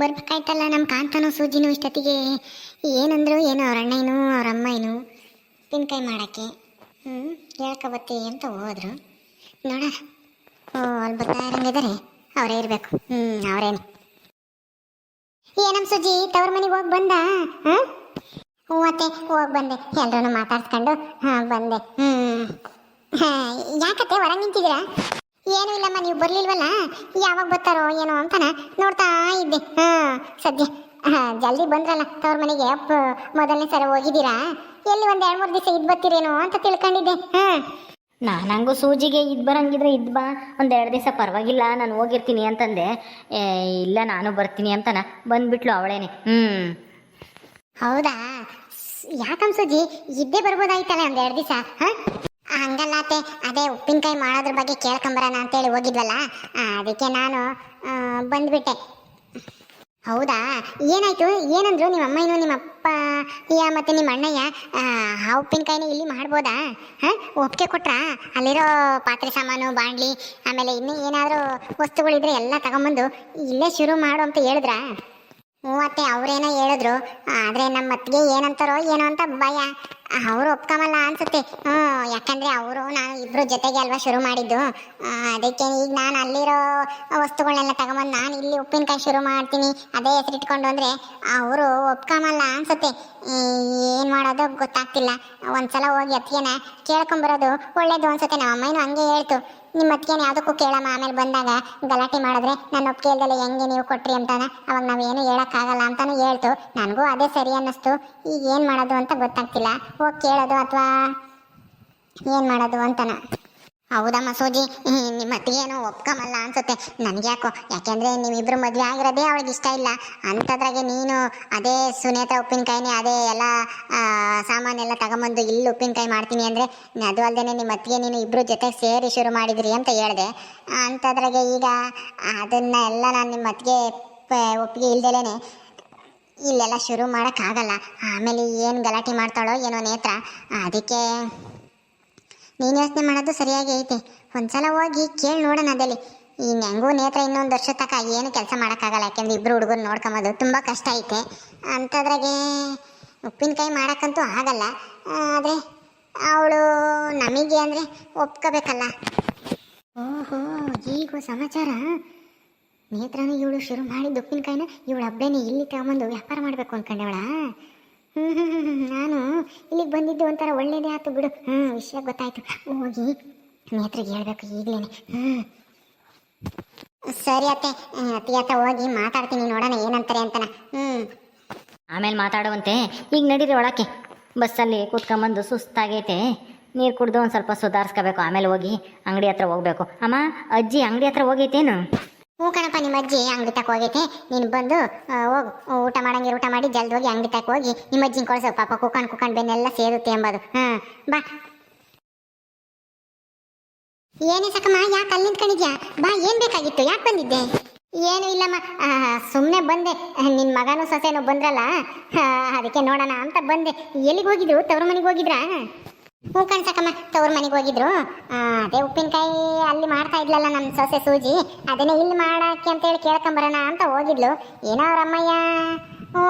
ಬರ್ಬೇಕಾಯ್ತಲ್ಲ ನಮ್ಮ ಕಾಂತನೂ ಸೂಜಿನೂ ಇಷ್ಟೊತ್ತಿಗೆ. ಏನಂದ್ರು ಏನು ಅವ್ರ ಅಣ್ಣಯ್ಯನು ಅವ್ರ ಏನು ಉಪ್ಪಿನಕಾಯಿ ಮಾಡೋಕ್ಕೆ. ಹ್ಞೂ ಹೇಳ್ಕೊಬತ್ತಿ ಅಂತ ಹೋದ್ರು. ನೋಡ, ಓ, ಅಲ್ಲಿ ಬರ್ತಾ ಇರಂಗಿದ್ದಾರೆ ಅವರೇ ಇರಬೇಕು. ಹ್ಞೂ ಅವರೇನೆ. ಏನಮ್ಮ ಸುಜಿ, ತವ್ರ ಮನೆಗೆ ಹೋಗಿ ಬಂದ? ಹಾಂ ಹ್ಞೂ ಅತ್ತೆ, ಹೋಗಿ ಬಂದೆ. ಎಲ್ಲರೂ ಮಾತಾಡ್ಸ್ಕೊಂಡು ಹಾಂ ಬಂದೆ. ಹ್ಞೂ ಯಾಕತ್ತೆ, ಹೊರಗೆ ನಿಂತಿದ್ದೀರಾ? ಏನೂ ಇಲ್ಲಮ್ಮ ನೀವು ಬರ್ಲಿಲ್ವಲ್ಲ? ಯಾವಾಗ ಬರ್ತಾರೋ ಏನೋ ಅಂತನ ನೋಡ್ತಾ ಇದ್ದೆ. ಹಾ ಸದ್ಯ. ಹಾಂ ಜಲ್ದಿ ಬಂದ್ರಲ್ಲ ತವ್ರ ಮನೆಗೆ. ಅಪ್ಪ ಮೊದಲನೇ ಸಲ ಹೋಗಿದ್ದೀರಾ? ಎಲ್ಲಿ ಒಂದು ಎರಡು ಮೂರು ದಿವಸ ಇದ್ ಬರ್ತೀರೇನೋ ಅಂತ ತಿಳ್ಕೊಂಡಿದ್ದೆ. ಹಾ. ನಾನು ಹಂಗೂ ಸೂಜಿಗೆ ಇದು ಬರಂಗಿದ್ರೆ ಇದ್ ಬಾ. ಒಂದೆರಡು ದಿವಸ ಪರವಾಗಿಲ್ಲ ನಾನು ಹೋಗಿರ್ತೀನಿ ಅಂತಂದೆ. ಏ, ಇಲ್ಲ ನಾನು ಬರ್ತೀನಿ ಅಂತನ. ಬಂದ್ಬಿಟ್ಲು ಅವಳೇನೆ. ಹ್ಞೂ ಹೌದಾ? ಯಾಕಂ ಸೂಜಿ? ಇದ್ದೇ ಬರ್ಬೋದಾಯ್ತಲ್ಲ ಒಂದ್ ಎರಡು ದಿವಸ ಹಂಗಲ್ಲ ಅತ್ತೆ. ಅದೇ ಉಪ್ಪಿನಕಾಯಿ ಮಾಡೋದ್ರ ಬಗ್ಗೆ ಕೇಳ್ಕೊಂಬರೋಣ ಅಂತೇಳಿ ಹೋಗಿದ್ವಲ್ಲ. ಅದಕ್ಕೆ ನಾನು ಬಂದ್ಬಿಟ್ಟೆ. ಹೌದಾ? ಏನಾಯ್ತು? ಏನಂದ್ರು ನಿಮ್ಮ ಅಮ್ಮಯ್ಯನು ನಿಮ್ಮ ಅಪ್ಪ ಅಯ್ಯ ಮತ್ತು ನಿಮ್ಮ ಅಣ್ಣಯ್ಯ, ಆ ಉಪ್ಪಿನಕಾಯಿನ ಇಲ್ಲಿ ಮಾಡ್ಬೋದಾ? ಹಾಂ? ಒಪ್ಪಿಗೆ ಕೊಟ್ರಾ? ಅಲ್ಲಿರೋ ಪಾತ್ರೆ ಸಾಮಾನು ಬಾಂಡ್ಲಿ ಆಮೇಲೆ ಇನ್ನೂ ಏನಾದರೂ ವಸ್ತುಗಳಿದ್ರೆ ಎಲ್ಲ ತಗೊಂಬಂದು ಇಲ್ಲೇ ಶುರು ಮಾಡು ಅಂತ ಹೇಳಿದ್ರಾ? ಅತ್ತೆ ಅವ್ರೇನೋ ಹೇಳಿದ್ರು. ಆದ್ರೆ ನಮ್ಮ ಅತ್ತಿಗೆ ಏನಂತಾರೋ ಏನೋ ಅಂತ ಭಯ. ಅವರು ಒಪ್ಕೊಂಬಲ್ಲ ಅನ್ಸುತ್ತೆ. ಹ್ಞೂ, ಯಾಕಂದ್ರೆ ಅವರು ನಾನು ಇಬ್ರು ಜೊತೆಗೆ ಅಲ್ವಾ ಶುರು ಮಾಡಿದ್ದು. ಅದಕ್ಕೆ ಈಗ ನಾನು ಅಲ್ಲಿರೋ ವಸ್ತುಗಳನ್ನೆಲ್ಲ ತಗೊಂಬಂದು ನಾನು ಇಲ್ಲಿ ಉಪ್ಪಿನಕಾಯಿ ಶುರು ಮಾಡ್ತೀನಿ. ಅದೇ ಹೆಸರಿಟ್ಕೊಂಡು ಅಂದರೆ ಅವರು ಒಪ್ಕೊಂಬಲ್ಲ ಅನ್ಸುತ್ತೆ. ಏನು ಮಾಡೋದು ಗೊತ್ತಾಗ್ತಿಲ್ಲ. ಒಂದ್ಸಲ ಹೋಗಿ ಅತ್ತಿಗೆನ ಕೇಳ್ಕೊಂಬರೋದು ಒಳ್ಳೇದು ಅನ್ಸುತ್ತೆ. ನಮ್ಮ ಅಮ್ಮನೂ ಹಂಗೆ ಹೇಳ್ತು. ನಿಮ್ಮ ಅತ್ತಿಗೆನ ಯಾವುದಕ್ಕೂ ಕೇಳಮ್ಮ. ಆಮೇಲೆ ಬಂದಾಗ ಗಲಾಟೆ ಮಾಡಿದ್ರೆ, ನನ್ನ ಒಪ್ಪಿಗೆ ಇಲ್ದಲೆ ಹೆಂಗೆ ನೀವು ಕೊಟ್ರಿ? ಅಂತಾನ. ಅವಾಗ ನಾವೇನು ಹೇಳೋಕ್ಕಾಗಲ್ಲ ಅಂತಾನೆ ಹೇಳ್ತು. ನನಗೂ ಅದೇ ಸರಿ ಅನ್ನಿಸ್ತು. ಈಗ ಏನು ಮಾಡೋದು ಅಂತ ಗೊತ್ತಾಗ್ತಿಲ್ಲ. ಹೋಗಿ ಕೇಳೋದು ಅಥವಾ ಏನು ಮಾಡೋದು ಅಂತನ. ಹೌದಮ್ಮ ಸೋಜಿ. ನಿಮ್ಮ ಅತ್ತಿಗೇನು ಒಪ್ಕೊಂಬಲ್ಲ ಅನ್ಸುತ್ತೆ. ನನಗೆ ಯಾಕೋ ಯಾಕೆಂದ್ರೆ ನೀವಿಬ್ರು ಮದುವೆ ಆಗಿರೋದೇ ಅವಳಿಗೆ ಇಷ್ಟ ಇಲ್ಲ. ಅಂಥದ್ರಾಗೆ ನೀನು ಅದೇ ಸುನೇತ ಉಪ್ಪಿನಕಾಯಿನೇ ಅದೇ ಎಲ್ಲ ಸಾಮಾನೆಲ್ಲ ತಗೊಂಬಂದು ಇಲ್ಲಿ ಉಪ್ಪಿನಕಾಯಿ ಮಾಡ್ತೀನಿ ಅಂದರೆ ಅದು ಅಲ್ಲದೆ ನಿಮ್ಮ ಅತ್ತಿಗೆ ನೀನು ಇಬ್ರು ಜೊತೆ ಸೇರಿ ಶುರು ಮಾಡಿದ್ರಿ ಅಂತ ಹೇಳಿದೆ. ಅಂಥದ್ರಾಗೆ ಈಗ ಅದನ್ನ ಎಲ್ಲ ನಾನು ನಿಮ್ಮ ಅತ್ತಿಗೆ ಒಪ್ಪಿಗೆ ಇಲ್ದೇನೆ ಇಲ್ಲೆಲ್ಲ ಶುರು ಮಾಡೋಕ್ಕಾಗಲ್ಲ. ಆಮೇಲೆ ಏನು ಗಲಾಟೆ ಮಾಡ್ತಾಳೋ ಏನೋ ನೇತ್ರ. ಅದಕ್ಕೆ ನೀನು ಯೋಚನೆ ಮಾಡೋದು ಸರಿಯಾಗಿ ಐತೆ. ಒಂದ್ಸಲ ಹೋಗಿ ಕೇಳಿ ನೋಡೋಣ ಅದಲ್ಲಿ. ಈ ಹೆಂಗೂ ನೇತ್ರ ಇನ್ನೊಂದು ವರ್ಷ ತನಕ ಏನು ಕೆಲಸ ಮಾಡೋಕ್ಕಾಗಲ್ಲ, ಯಾಕೆಂದ್ರೆ ಇಬ್ಬರು ಹುಡುಗರು ನೋಡ್ಕೊಂಬೋದು ತುಂಬ ಕಷ್ಟ ಐತೆ. ಅಂಥದ್ರಾಗೆ ಉಪ್ಪಿನಕಾಯಿ ಮಾಡೋಕ್ಕಂತೂ ಆಗಲ್ಲ. ಆದರೆ ಅವಳು ನಮಗೆ ಅಂದರೆ ಒಪ್ಕೋಬೇಕಲ್ಲ. ಓಹೋ, ಈಗ ಸಮಾಚಾರ. ನೇತ್ರನ ಇವಳು ಶುರು ಮಾಡಿದ ಉಪ್ಪಿನಕಾಯಿನ ಇವಳು ಹಬ್ಬನೇ ಇಲ್ಲಿ ತಗೊಂಬಂದು ವ್ಯಾಪಾರ ಮಾಡಬೇಕು ಅನ್ಕೊಂಡವಳ ಹ್ಞೂ ಹ್ಞೂ ಹ್ಞೂ ನಾನು ಇಲ್ಲಿಗೆ ಬಂದಿದ್ದು ಒಂಥರ ಒಳ್ಳೇದೇ ಆಯ್ತು ಬಿಡು. ಹ್ಞೂ ವಿಷಯ ಗೊತ್ತಾಯ್ತು. ಹೋಗಿ ನೇತ್ರಿಗೆ ಹೇಳಬೇಕು ಈಗಲೇ ಹ್ಞೂ ಸರಿ ಅತ್ತೆ ಅತಿ ಅತ್ತ ಹೋಗಿ ಮಾತಾಡ್ತೀನಿ ನೋಡೋಣ ಏನಂತಾರೆ ಅಂತನ. ಹ್ಞೂ ಆಮೇಲೆ ಮಾತಾಡುವಂತೆ. ಈಗ ನಡೀರಿ ಒಳಕ್ಕೆ. ಬಸ್ಸಲ್ಲಿ ಕೂತ್ಕೊಂಬಂದು ಸುಸ್ತಾಗೈತೆ. ನೀರು ಕುಡ್ದು ಒಂದು ಸ್ವಲ್ಪ ಸುಧಾರಿಸ್ಕೋಬೇಕು. ಆಮೇಲೆ ಹೋಗಿ ಅಂಗಡಿ ಹತ್ರ ಹೋಗ್ಬೇಕು. ಅಮ್ಮ, ಅಜ್ಜಿ ಅಂಗಡಿ ಹತ್ರ ಹೋಗೈತೇನು? ಹ್ಞೂ ಕಣಪ್ಪ, ನಿಮ್ಮ ಅಜ್ಜಿ ಅಂಗಡಿ ತಕ್ಕ ಹೋಗೈತೆ. ನೀನು ಬಂದು ಹೋಗು. ಊಟ ಮಾಡಂಗೆ ಊಟ ಮಾಡಿ ಜಲ್ದಿ ಹೋಗಿ ಅಂಗಡಿ ತಕ್ಕ ಹೋಗಿ ನಿಮ್ಮ ಅಜ್ಜಿನ ಕೊಡ್ಸು ಪಾಪ ಕುಕಣ್ ಕುಕಣ್ ಬೆನ್ನೆಲ್ಲ ಸೇರುತ್ತೆ ಎಂಬುದು. ಹಾಂ ಬಾ. ಏನೇ ಸಕಮ್ಮ, ಯಾಕೆ ಅಲ್ಲಿ ನಿಂತ್ಕೊಂಡಿದ್ಯಾ? ಬಾ, ಏನ್ ಬೇಕಾಗಿತ್ತು? ಯಾಕೆ ಬಂದಿದ್ದೆ? ಏನು ಇಲ್ಲಮ್ಮ ಸುಮ್ಮನೆ ಬಂದೆ. ನಿನ್ನ ಮಗನೂ ಸೊಸೆನೂ ಬಂದ್ರಲ್ಲ? ಅದಕ್ಕೆ ನೋಡೋಣ ಅಂತ ಬಂದೆ. ಎಲ್ಲಿಗೆ ಹೋಗಿದ್ರು? ತವ್ರ ಮನೆಗೆ ಹೋಗಿದ್ರಾ? ಹ್ಞೂ ಕಣ್ಸಕಮ್ಮ ತವ್ರ ಮನೆಗೆ ಹೋಗಿದ್ರು. ಅದೇ ಉಪ್ಪಿನಕಾಯಿ ಅಲ್ಲಿ ಮಾಡ್ತಾ ಇದ್ಲಲ್ಲ ನಮ್ಮ ಸೊಸೆ ಸೂಜಿ. ಅದನ್ನೇ ಇಲ್ಲಿ ಮಾಡಕ್ಕೆ ಅಂತೇಳಿ ಕೇಳ್ಕೊಂಬರೋಣ ಅಂತ ಹೋಗಿದ್ಲು. ಏನೋ ಅವ್ರ ಅಮ್ಮಯ್ಯ, ಹ್ಞೂ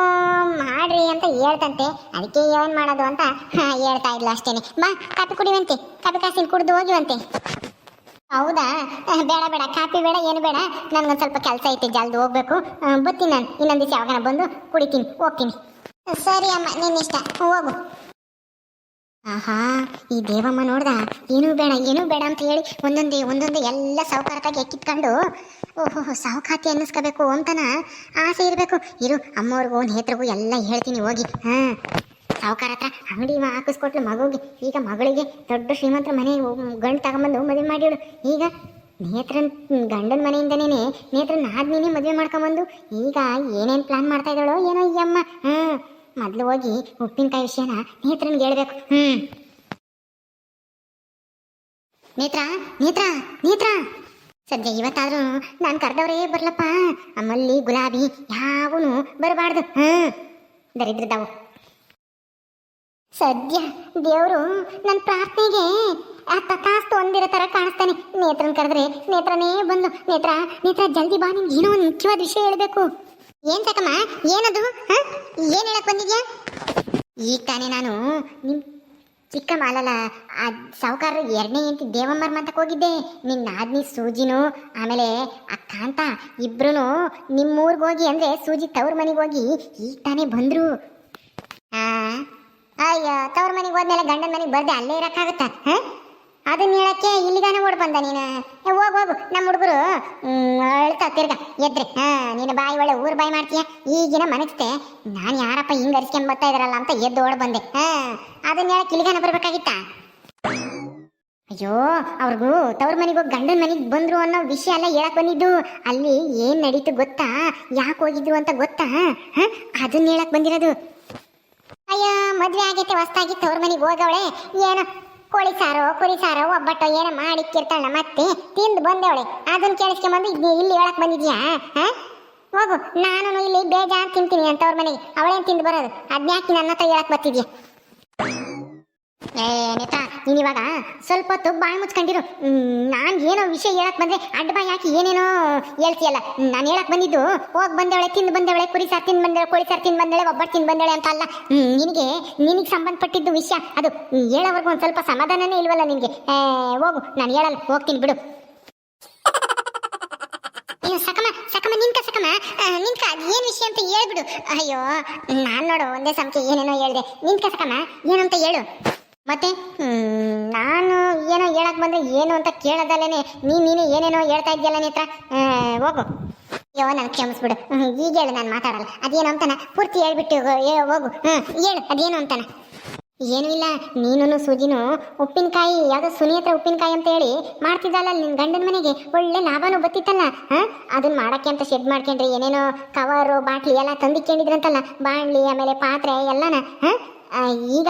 ಮಾಡ್ರಿ ಅಂತ ಹೇಳ್ತಂತೆ. ಅದಕ್ಕೆ ಏನು ಮಾಡೋದು ಅಂತ ಹೇಳ್ತಾ ಇದ್ಲು ಅಷ್ಟೇನೆ. ಬಾ ಕಾಪಿ ಕುಡಿವಂತೆ ಕಾಪಿ ಕಾಸಿನ ಕುಡಿದು ಹೋಗಿವಂತೆ ಹೌದಾ? ಬೇಡ ಬೇಡ. ಕಾಪಿ ಬೇಡ, ಏನು ಬೇಡ. ನನ್ಗೊಂದು ಸ್ವಲ್ಪ ಕೆಲಸ ಐತೆ, ಜಲ್ದಿ ಹೋಗ್ಬೇಕು. ಬರ್ತೀನಿ ನಾನು. ಇನ್ನೊಂದು ದಿವಸ ಯಾವಾಗ ಬಂದು ಕುಡಿತೀನಿ, ಹೋಗ್ತೀನಿ. ಸರಿ ಅಮ್ಮ ನಿನ್ನ ಇಷ್ಟ ಹೋಗು. ಆಹಾ, ಈ ದೇವಮ್ಮ ನೋಡ್ದ, ಏನೂ ಬೇಡ ಏನೂ ಬೇಡ ಅಂತ ಹೇಳಿ ಒಂದೊಂದೇ ಒಂದೊಂದೇ ಎಲ್ಲ ಸಾವುಕಾರತಾಗಿ ಎಕ್ಕಿಟ್ಕೊಂಡು ಓಹೋ ಸಾವುಕಾತಿ ಅನ್ನಿಸ್ಕೋಬೇಕು ಅಂತನ ಆಸೆ ಇರಬೇಕು. ಇರು, ಅಮ್ಮವ್ರಿಗೂ, ನೇತ್ರಿಗೂ ಎಲ್ಲ ಹೇಳ್ತೀನಿ, ಹೋಗಿ. ಹಾಂ, ಸಾವುಕಾರ ಹತ್ರ ಅಂಗಡಿ ಹಾಕಿಸ್ಕೊಟ್ಲು ಮಗುಗೆ. ಈಗ ಮಗಳಿಗೆ ದೊಡ್ಡ ಶ್ರೀಮಂತರ ಮನೆ ಗಂಡು ತಗೊಂಬಂದು ಮದುವೆ ಮಾಡಿಳು ಈಗ ನೇತ್ರನ್, ಗಂಡನ ಮನೆಯಿಂದನೇ ನೇತ್ರನ್ ಆದ್ಮೇಲೆ ಮದುವೆ ಮಾಡ್ಕೊಂಬಂದು. ಈಗ ಏನೇನು ಪ್ಲಾನ್ ಮಾಡ್ತಾ ಇದ್ದಾಳೋ ಏನೋ ಈ ಅಮ್ಮ. ಮೊದಲು ಹೋಗಿ ಉಪ್ಪಿನಕಾಯಿ ವಿಷಯನ ನೇತ್ರನ್ಗೆ ಹೇಳ್ಬೇಕು. ಹ್ಞೂ ನೇತ್ರ ನೇತ್ರ ನೇತ್ರ. ಸದ್ಯ ಇವತ್ತಾದ್ರೂ ನಾನು ಕರೆದವರೇ ಬರ್ಲಪ್ಪ. ಅಮ್ಮಲ್ಲಿ ಗುಲಾಬಿ ಯಾವನು ಬರಬಾರ್ದು. ಹ್ಞೂ ದರಿದ್ರದವು ಸದ್ಯ ದೇವರು ನನ್ನ ಪ್ರಾರ್ಥನೆಗೆ ಆ ತಥಾಸ್ತು ಒಂದಿರೋ ಥರ ಕಾಣಿಸ್ತಾನೆ. ನೇತ್ರನ್ ಕರೆದ್ರೆ ನೇತ್ರನೇ ಬಂದು, ನೇತ್ರ ನೇತ್ರ ಜಲ್ದಿ ಬಾ ನಿಮ್ಗೆ ಏನೋ ಒಂದು ಮುಖ್ಯವಾದ ವಿಷಯ ಹೇಳಬೇಕು. ಏನ್ ಸಾಕಮ್ಮ? ಏನದು? ಏನ್ ಹೇಳಕ್ ಬಂದಿದ್ಯಾ? ಈಗ ತಾನೇ ನಾನು ನಿಮ್ ಚಿಕ್ಕ ಮಾಲಲ್ಲ ಆ ಸಾವುಕಾರ ಎರಡನೇ ಹೆಂಡತಿ ದೇವಮ್ಮರ್ ಮಂತಕ್ಕೆ ಹೋಗಿದ್ದೆ. ನಿನ್ನ ನಾದ್ನಿ ಸೂಜಿನು, ಆಮೇಲೆ ಆ ಕಾಂತ ಇಬ್ರು ನಿಮ್ಮೂರ್ಗೆ ಹೋಗಿ ಅಂದ್ರೆ ಸೂಜಿ ತವ್ರ ಮನೆಗೆ ಹೋಗಿ ಈಗ ತಾನೇ ಬಂದ್ರು. ಅಯ್ಯೋ, ತವ್ರ ಮನೆಗೆ ಹೋದ್ಮೇಲೆ ಗಂಡನ ಮನೆಗೆ ಬರ್ದೆ ಅಲ್ಲೇ ಇರಕ್ಕಾಗತ್ತಾ? ಹ? ಅದನ್ನ ಹೇಳಕ್ಕೆ ಇಲ್ಲಿಗಾನೆ ಓಡ್ ಬಂದ ನೀನು. ಹೋಗ್, ಹೋಗು ನಮ್ಮ ಹುಡುಗರು. ಅಳ್ತಾ, ತಿರ್ಗ, ಎದ್ರೆ. ಹಾ, ನೀನು ಬಾಯಿ ಒಳ್ಳೆ ಊರು ಬಾಯಿ ಮಾಡ್ತೀಯ? ಈಗಿನ ಮನಸ್ತೆ ನಾನು ಯಾರಪ್ಪ ಹಿಂಗ್ ಅರಿಸ್ಕೊಂಡ್ ಬರ್ತಾ ಇದಾರಲ್ಲ ಅಂತ ಎದ್ದು ಓಡ್ ಬಂದೆ. ಹಾ, ಅದನ್ನ ಹೇಳಕ್ ಇಲ್ಲಿಗಾನ ಬರ್ಬೇಕಾಗಿತ್ತ? ಅಯ್ಯೋ, ಅವ್ರಿಗೂ ತವ್ರ ಮನೆಗೆ ಗಂಡನ ಮನೆಗೆ ಬಂದ್ರು ಅನ್ನೋ ವಿಷಯ ಎಲ್ಲ ಹೇಳಕ್ ಬಂದಿದ್ದು. ಅಲ್ಲಿ ಏನ್ ನಡೀತು ಗೊತ್ತಾ? ಯಾಕೆ ಹೋಗಿದ್ದು ಅಂತ ಗೊತ್ತಾ? ಹಾ, ಅದನ್ನ ಹೇಳಕ್ ಬಂದಿರೋದು. ಅಯ್ಯ, ಮದ್ವೆ ಆಗೈತೆ ಹೊಸ್ತಾಗಿ ತವ್ರ ಮನೆಗೆ ಹೋಗವಳೆ. ಏನೋ ಕೋಳಿ ಸಾರೋ, ಕುರಿ ಸಾರೋ, ಒಬ್ಬಟ್ಟು ಏನೋ ಮಾಡಿಕ್ಕಿರ್ತಾಳ ಮತ್ತೆ ತಿಂದು ಬಂದವಳೆ. ಅದನ್ನ ಕೇಳಿಸ್ಕೊಂಬಂದು ಇಲ್ಲಿ ಹೇಳಕ್ ಬಂದಿದ್ಯಾ? ಹೋಗು ನಾನು ಇಲ್ಲಿ ಬೇಜಾನ್ ತಿಂತೀನಿ ಅಂತ ಅವ್ರ ಮನೆಗೆ. ಅವಳೇನ್ ತಿಂದು ಬರೋದು? ಅದ್ನ್ಯಾಕೆ ನನ್ನ ಹತ್ರ ಹೇಳಕ್ ಬರ್ತಿದ್ಯಾ? ನೀನ್ ಇವಾಗ ಸ್ವಲ್ಪ ಹೊತ್ತು ಬಾಯಿ ಮುಚ್ಕೊಂಡಿರು. ನಾನು ಏನೋ ವಿಷಯ ಹೇಳಕ್ ಬಂದ್ರೆ ಅಡ್ಡ ಬಾಯಿ ಹಾಕಿ ಏನೇನೋ ಹೇಳ್ತೀಯಲ್ಲ. ನಾನು ಹೇಳಕ್ ಬಂದಿದ್ದು, ಹೋಗ್ ಬಂದವಳೆ, ತಿಂದು ಬಂದವಳೆ, ಕುರಿ ಸಾರ್ ತಿಂದು ಬಂದವಳೆ, ಕೋಳಿ ಸಾರ್ ತಿಂದು ಬಂದಳೆ ಒಬ್ಬರು ತಿಂದು ಬಂದಳೆ ಅಂತ ಅಲ್ಲ. ನಿನಗೆ ನಿನಗೆ ಸಂಬಂಧಪಟ್ಟಿದ್ದು ವಿಷಯ ಅದು. ಹೇಳೋವರೆಗೂ ಒಂದು ಸ್ವಲ್ಪ ಸಮಾಧಾನನೇ ಇಲ್ವಲ್ಲ ನಿನಗೆ? ಹೋಗು, ನಾನು ಹೇಳಲ್ಲ, ಹೋಗ್ತೀನಿ ಬಿಡು. ಸಕಮ ಸಕಮ ನಿನ್ಕ ಸಕಮ. ನಿನ್ಕ ಅದ್ ಏನ್ ವಿಷಯ ಅಂತ ಹೇಳ್ಬಿಡು. ಅಯ್ಯೋ, ನಾನ್ ನೋಡು, ಒಂದೇ ಸಮಕ್ಕೆ ಏನೇನೋ ಹೇಳ್ದೆ. ನಿನ್ಕ ಸಕಮ, ಏನಂತ ಹೇಳು. ಮತ್ತೆ ಏನು ಅಂತ ಕೇಳದಲ್ಲೇನೆ ನೀನ್ ನೀನು ಏನೇನೋ ಹೇಳ್ತಾ ಇದ್ಯಲ್ಲ ನೇತ್ರ? ಹೋಗು. ಅಯ್ಯೋ ನಾನು ಕ್ಷಮಿಸ್ಬಿಡು. ಈಗ ಹೇಳು, ನಾನು ಮಾತಾಡಲ್ಲ. ಅದೇನು ಅಂತಾನ. ಪೂರ್ತಿ ಹೇಳ್ಬಿಟ್ಟು ಹೋಗು. ಹ್ಮ್, ಹೇಳು, ಅದೇನು ಅಂತಾನ. ಏನೂ ಇಲ್ಲ ನೀನು ಸೂಜಿನು ಉಪ್ಪಿನಕಾಯಿ, ಯಾವುದೋ ಸುನಿ ಹತ್ರ ಉಪ್ಪಿನಕಾಯಿ ಅಂತ ಹೇಳಿ ಮಾಡ್ತಿದ್ದಲ್ಲ ನಿನ್ನ ಗಂಡನ ಮನೆಗೆ. ಒಳ್ಳೆ ಲಾಭನೂ ಬತ್ತಿತ್ತಲ್ಲ ಹಾಂ? ಅದನ್ನ ಮಾಡಕ್ಕೆ ಅಂತ ಶೆಡ್ ಮಾಡ್ಕೊಂಡ್ರಿ ಏನೇನೋ ಕವರು, ಬಾಟ್ಲಿ ಎಲ್ಲ ತಂದಿಕ್ಕೊಂಡಿದ್ರಂತಲ್ಲ ಬಾಣ್ಲಿ, ಆಮೇಲೆ ಪಾತ್ರೆ ಎಲ್ಲನ, ಹಾ? ಈಗ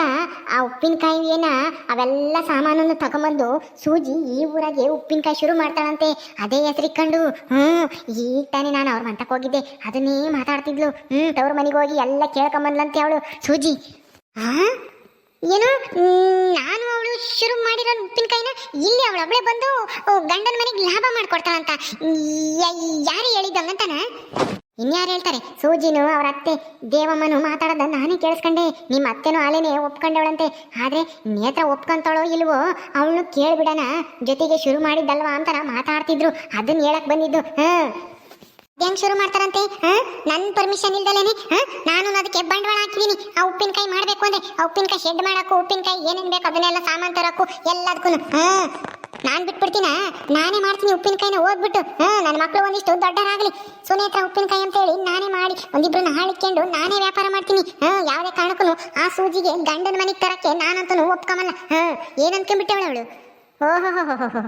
ಆ ಉಪ್ಪಿನಕಾಯಿ ಏನ, ಅವೆಲ್ಲ ಸಾಮಾನನ್ನು ತಗೊಂಬಂದು ಸೂಜಿ ಈ ಊರಾಗೆ ಉಪ್ಪಿನಕಾಯಿ ಶುರು ಮಾಡ್ತಾಳಂತೆ. ಅದೇ ಹೆಸರಿಕ್ಕಂಡು ಹ್ಮ್, ಈಗ ತಾನೇ ನಾನು ಅವ್ರ ಮಂತಕ್ಕೆ ಹೋಗಿದ್ದೆ. ಅದನ್ನೇ ಮಾತಾಡ್ತಿದ್ಲು. ಹ್ಞೂ ತವ್ರ ಮನೆಗೆ ಹೋಗಿ ಎಲ್ಲ ಕೇಳ್ಕೊಂಬಂದ್ಲಂತೆ ಅವಳು, ಸೂಜಿ. ಆ? ಏನು? ನಾನು ಅವಳು ಶುರು ಮಾಡಿರೋ ಉಪ್ಪಿನಕಾಯಿನ ಇಲ್ಲಿ ಅವಳು ಅವಳೇ ಬಂದು ಗಂಡನ ಮನೆಗೆ ಲಾಭ ಮಾಡ್ಕೊಡ್ತಾಳಂತ. ಯಾರು ಹೇಳಿದಂಗಂತಾನ? ಇನ್ಯಾರು ಹೇಳ್ತಾರೆ? ಸೂಜಿನು ಅವ್ರ ಅತ್ತೆ ದೇವಮ್ಮನು ಮಾತಾಡೋದ ನಾನೇ ಕೇಳಿಸ್ಕೊಂಡೆ. ನಿಮ್ಮ ಅತ್ತೆನೂ ಆಲೇನೆ ಒಪ್ಕೊಂಡವಳಂತೆ. ಆದ್ರೆ ನೇತ್ರ ಒಪ್ಕೊಂತಾಳೋ ಇಲ್ವೋ ಅವಳು ಕೇಳಿಬಿಡೋಣ. ಜೊತೆಗೆ ಶುರು ಮಾಡಿದ್ದಲ್ವಾ ಅಂತ ಮಾತಾಡ್ತಿದ್ರು. ಅದನ್ನ ಹೇಳಕ್ ಬಂದಿದ್ದು. ಹಾಂ. ಹೆಂಗ್ ಶುರು ಮಾಡ್ತಾರಂತೆ? ಹಾ? ನನ್ನ ಪರ್ಮಿಷನ್ ಇಲ್ದಲೇನೆ? ನಾನು ಅದಕ್ಕೆ ಬಂಡವಾಳ ಹಾಕಿದೀನಿ. ಆ ಉಪ್ಪಿನಕಾಯಿ ಮಾಡ್ಬೇಕು ಅಂದ್ರೆ, ಆ ಉಪ್ಪಿನಕಾಯಿ ಶೆಡ್ ಮಾಡಕ್ಕೂ, ಉಪ್ಪಿನಕಾಯಿ ಏನೇನ್ ಬೇಕು ಅದನ್ನೆಲ್ಲ ಸಾಮಾನು ತರಕ್ಕೂ ಎಲ್ಲದಕ್ಕೂ ಹಾ. ನಾನ್ ಬಿಟ್ಬಿಡ್ತೀನ? ನಾನೇ ಮಾಡ್ತೀನಿ ಉಪ್ಪಿನಕಾಯಿನ ಓದ್ಬಿಟ್ಟು ಹ್ಞೂ ನನ್ನ ಮಕ್ಕಳು ಒಂದಿಷ್ಟು ದೊಡ್ಡರಾಗ್ಲಿ. ಸುನೇತ್ರ ಉಪ್ಪಿನಕಾಯಿ ಅಂತ ಹೇಳಿ ನಾನೇ ಮಾಡಿ ಒಂದಿಬ್ರನ್ನ ಹಾಳಿಕೊಂಡು ನಾನೇ ವ್ಯಾಪಾರ ಮಾಡ್ತೀನಿ. ಹ್ಞೂ ಯಾವುದೇ ಕಾರಣಕ್ಕೂ ಆ ಸೂಜಿಗೆ ಗಂಡನ ಮನೆಗೆ ತರಕ್ಕೆ ನಾನಂತೂ ಒಪ್ಕೊಂಬಲ್ಲ ಹಾ ಏನ್ ಅನ್ಕೊಂಡ್ಬಿಟ್ಟವಳು ಅವಳು? ಓಹೋ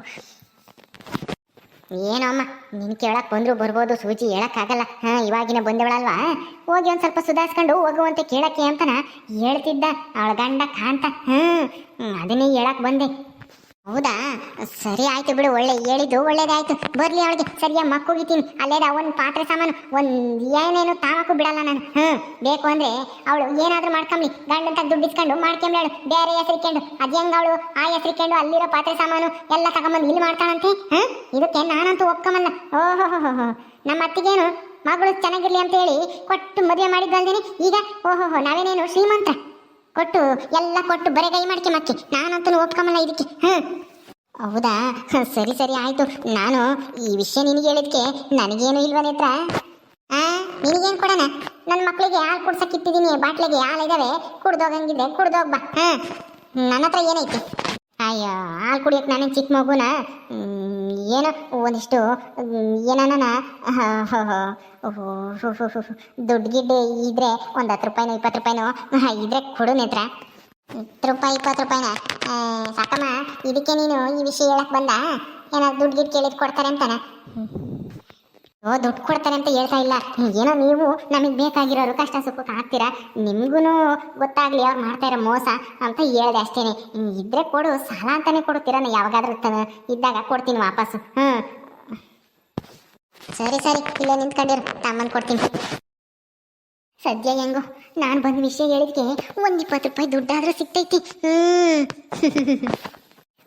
ಏನೋ ಅಮ್ಮ ನಿನ್ ಕೇಳಕ್ ಬಂದ್ರು ಬರ್ಬೋದು ಸೂಜಿ ಹೇಳಕ್ಕಾಗಲ್ಲ. ಹಾ ಇವಾಗಿನ ಬಂದವಳಲ್ವಾ? ಹೋಗಿ ಒಂದ್ ಸ್ವಲ್ಪ ಸುಧಾರಿಸ್ಕೊಂಡು ಹೋಗುವಂತೆ ಕೇಳಕ್ಕೆ ಅಂತನ ಹೇಳ್ತಿದ್ದ. ಅವಳ ಗಂಡ ಕಾಂತ ಹ್ಮ್, ಅದನ್ನೇ ಹೇಳಕ್ ಬಂದೆ. ಹೌದಾ? ಸರಿ ಆಯ್ತು ಬಿಡು, ಒಳ್ಳೆ ಹೇಳಿದ್ದು ಒಳ್ಳೇದಾಯ್ತು ಬರ್ಲಿ ಅವಳಿಗೆ. ಸರಿಯಾ ಮಕ್ಕೋಗಿತೀನಿ ಅಲ್ಲೇದ, ಒಂದ್ ಪಾತ್ರೆ ಸಾಮಾನು, ಒಂದ್ ಏನೇನು ತಾಮಕ್ಕೂ ಬಿಡಲ್ಲ ನಾನು. ಹ್ಮ್, ಬೇಕು ಅಂದ್ರೆ ಅವಳು ಏನಾದ್ರು ಮಾಡ್ಕೊಂಬ್ಲಿ ಗಂಡಂತ ದುಡ್ಡು ಇಸ್ಕೊಂಡು ಮಾಡ್ಕೊಂಬ್ಲೇಳು ಬೇರೆ ಹೆಸರಿಕೊಂಡು, ಅದ್ ಹೆಂಗ ಅವಳು? ಆ ಹೆಸರಿಕೊಂಡು, ಅಲ್ಲಿರೋ ಪಾತ್ರೆ ಸಾಮಾನು ಎಲ್ಲ ತಗೊಂಬಂದು ಇಲ್ಲಿ ಮಾಡ್ತಾಳಂತೆ? ಹ್ಮ್, ಇದಕ್ಕೆ ನಾನಂತೂ ಒಪ್ಕೊಂಬಲ್ಲ. ಓಹೋ ನಮ್ಮ ಅತ್ತಿಗೇನು ಮಗಳು ಚೆನ್ನಾಗಿರ್ಲಿ ಅಂತ ಹೇಳಿ ಕೊಟ್ಟು ಮದುವೆ ಮಾಡಿದ್ದಲ್ದೇನೆ ಈಗ ಓಹೋ ನಾವೇನೇನು ಶ್ರೀಮಂತ? ಕೊಟ್ಟು ಎಲ್ಲ ಕೊಟ್ಟು ಬರೆಗೈ ಮಾಡ್ಕೆ ಮಕ್ಕಿ ನಾನಂತೂ ಒಪ್ಕೊಂಬಲ್ಲ ಇದಕ್ಕೆ. ಹ್ಞೂ ಹೌದಾ? ಸರಿ ಸರಿ, ಆಯಿತು. ನಾನು ಈ ವಿಷಯ ನಿನಗೆ ಹೇಳಿದ್ಕೆ ನನಗೇನು ಇಲ್ವ ನೇತ್ರ? ಹಾಂ ನಿನಗೇನು ಕೊಡೋಣ? ನನ್ನ ಮಕ್ಕಳಿಗೆ ಹಾಲು ಕುಡ್ಸಕ್ಕಿಟ್ಟಿದ್ದೀನಿ ಬಾಟ್ಲಿಗೆ ಹಾಲು ಇದ್ದಾವೆ ಕುಡ್ದೋಗಂಗಿದೆ ಕುಡ್ದೋಗ್ಬಾ ಹಾ ನನ್ನ ಹತ್ರ ಏನೈತಿ? ಅಯ್ಯೋ, ಹಾಲು ಕುಡಿಯಕ್ಕೆ ನಾನೇನು ಚಿಕ್ಕ ಮಗುನ. ಏನೋ, ಒಂದಿಷ್ಟು ಏನಾನ ದುಡ್ಡು ಗಿಡ್ಡೆ ಇದ್ರೆ ಒಂದು ಹತ್ತು ರೂಪಾಯಿನೋ ಇಪ್ಪತ್ತು ರೂಪಾಯಿನೋ? ಇದ್ರೆ ಕೊಡು ನೇತ್ರ. ಹತ್ತು ರೂಪಾಯಿ ಇಪ್ಪತ್ತು ರೂಪಾಯಿನ? ಸಾಕಮ್ಮ, ಇದಕ್ಕೆ ನೀನು ಈ ವಿಷಯ ಹೇಳಕ್ಕೆ ಬಂದ? ಏನಾದ್ರು ದುಡ್ಡು ಗಿಡ್ ಕೇಳಿದ್ ಕೊಡ್ತಾರೆ ಅಂತಾನ? ಓ, ದುಡ್ಡು ಕೊಡ್ತಾರೆ ಅಂತ ಹೇಳ್ತಾ ಇಲ್ಲ. ಏನೋ ನೀವು ನಮಗೆ ಬೇಕಾಗಿರೋರು ಕಷ್ಟ ಸುಖಕ್ಕೆ ಹಾಕ್ತೀರಾ? ನಿಮ್ಗೂ ಗೊತ್ತಾಗ್ಲಿ ಅವ್ರು ಮಾಡ್ತಾ ಇರೋ ಮೋಸ ಅಂತ ಹೇಳ್ದೆ ಅಷ್ಟೇನೆ. ಇದ್ರೆ ಕೊಡು, ಸಾಲ ಅಂತಾನೆ ಕೊಡ್ತೀರಾ ನಾ ಯಾವಾಗಾದ್ರೂ ಇದ್ದಾಗ ಕೊಡ್ತೀನಿ ವಾಪಸ್ ಹ್ಞೂ ಸರಿ ಸರಿ, ಇಲ್ಲೇ ನಿಂತ್ಕೊಂಡಿರು. ತಮ್ಮನ್ ಕೊಡ್ತೀನಿ. ಸದ್ಯ ಹೆಂಗೋ, ನಾನು ಬಂದ ವಿಷಯ ಹೇಳಿದ್ಕೆ ಒಂದು ಇಪ್ಪತ್ತು ರೂಪಾಯಿ ದುಡ್ಡಾದ್ರೂ ಸಿಗ್ತೈತಿ. ಹ್ಮ್.